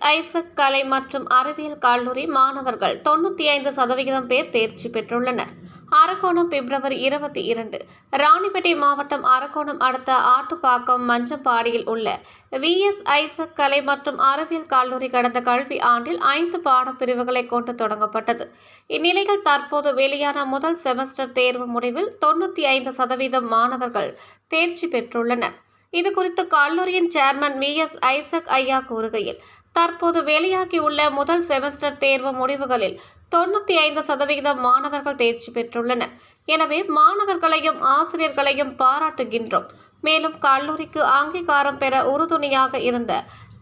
Isaac கலை மற்றும் அறிவியல் கல்லூரி மாணவர்கள் தொண்ணூற்றி ஐந்து சதவிகிதம் பேர் தேர்ச்சி பெற்றுள்ளனர். அரக்கோணம் பிப்ரவரி இருபத்தி இரண்டு. ராணிப்பேட்டை மாவட்டம் அரக்கோணம் அடுத்த ஆட்டுப்பாக்கம் மஞ்சப்பாடியில் உள்ள விஎஸ் ஐசக் கலை மற்றும் அறிவியல் கல்லூரி கடந்த கல்வி ஆண்டில் ஐந்து பாடப்பிரிவுகளை கொண்டு தொடங்கப்பட்டது. இந்நிலையில் தற்போது வெளியான முதல் செமஸ்டர் தேர்வு முடிவில் தொண்ணூற்றி ஐந்து சதவீதம் மாணவர்கள் தேர்ச்சி பெற்றுள்ளனர். இது குறித்து கல்லூரியின் சேர்மன் வி எஸ் ஐசக் ஐயா கூறுகையில் தற்போது வெளியாகியுள்ள முதல் செமஸ்டர் தேர்வு முடிவுகளில் தொண்ணூற்றி ஐந்து சதவிகிதம் மாணவர்கள் தேர்ச்சி பெற்றுள்ளனர். எனவே மாணவர்களையும் ஆசிரியர்களையும் பாராட்டுகின்றோம். மேலும் கல்லூரிக்கு அங்கீகாரம் பெற உறுதுணையாக இருந்த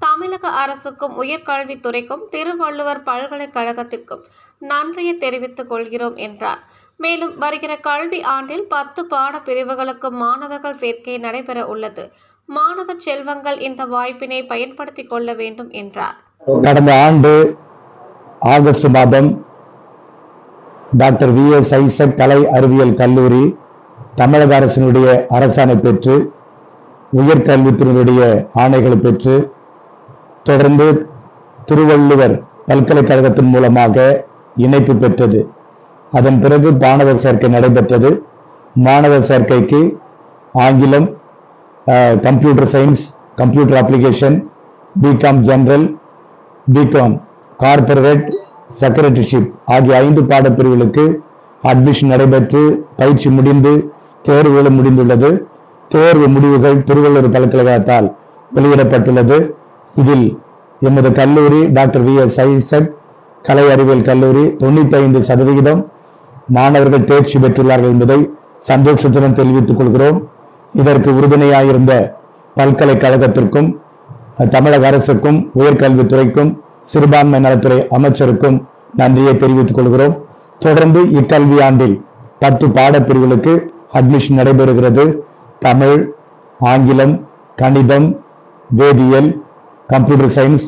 தமிழக அரசுக்கும் உயர்கல்வித்துறைக்கும் திருவள்ளுவர் பல்கலைக்கழகத்திற்கும் நன்றியை தெரிவித்துக் கொள்கிறோம் என்றார். மேலும் வருகிற கல்வி ஆண்டில் பத்து பாட பிரிவுகளுக்கு மாணவர்கள் சேர்க்கை நடைபெற உள்ளது. மாணவ செல்வங்கள் இந்த வாய்ப்பினை பயன்படுத்திக் கொள்ள வேண்டும் என்றார். கடந்த ஆண்டு ஆகஸ்ட் மாதம் டாக்டர் வி எஸ் ஐசக் கலை அறிவியல் கல்லூரி தமிழக அரசினுடைய அரசாணை பெற்று உயர்கல்வித்துறையினுடைய ஆணைகளை பெற்று தொடர்ந்து திருவள்ளுவர் பல்கலைக்கழகத்தின் மூலமாக இணைப்பு பெற்றது. அதன் பிறகு மாணவர் சேர்க்கை நடைபெற்றது. மாணவர் சேர்க்கைக்கு ஆங்கிலம் computer science computer application BCom general BCom corporate secretaryship ஆகிய ஐந்து பாடப்பிரிவுகளுக்கு அட்மிஷன் நடைபெற்று பயிற்சி முடிந்து தேர்வுகளும் முடிந்துள்ளது. தேர்வு முடிவுகள் திருவள்ளூர் பல்கலைக்கழகத்தால் வெளியிடப்பட்டுள்ளது. இதில் எமது கல்லூரி டாக்டர் வி எஸ் ஐசக் கலை அறிவியல் கல்லூரி தொண்ணூத்தி ஐந்து சதவிகிதம் மாணவர்கள் தேர்ச்சி பெற்றுள்ளார்கள் என்பதை சந்தோஷத்துடன் தெரிவித்துக் கொள்கிறோம். இதற்கு உறுதுணையாயிருந்த பல்கலைக்கழகத்திற்கும் தமிழக அரசுக்கும் உயர்கல்வித்துறைக்கும் சிறுபான்மை நலத்துறை அமைச்சருக்கும் நன்றியை தெரிவித்துக் கொள்கிறோம். தொடர்ந்து இக்கல்வியாண்டில் பத்து பாடப்பிரிவுகளுக்கு அட்மிஷன் நடைபெறுகிறது. தமிழ் ஆங்கிலம் கணிதம் வேதியியல் computer science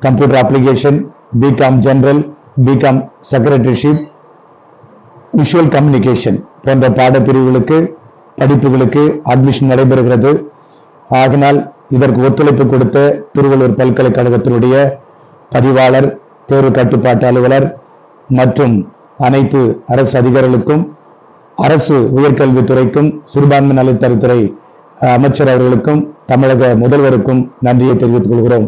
computer application BCom general BCom secretaryship visual communication போன்ற பாடப்பிரிவுகளுக்கு படிப்புகளுக்கு அட்மிஷன் நடைபெறுகிறது. ஆகினால் இதற்கு ஒத்துழைப்பு கொடுத்த திருவள்ளூர் பல்கலைக்கழகத்தினுடைய பதிவாளர் தேர்வு கட்டுப்பாட்டு அலுவலர் மற்றும் அனைத்து அரசு அதிகாரிகளுக்கும் அரசு உயர்கல்வித்துறைக்கும் சிறுபான்மை நலத்துறை அமைச்சர் அவர்களுக்கும் தமிழக முதல்வருக்கும் நன்றியை தெரிவித்துக் கொள்கிறோம்.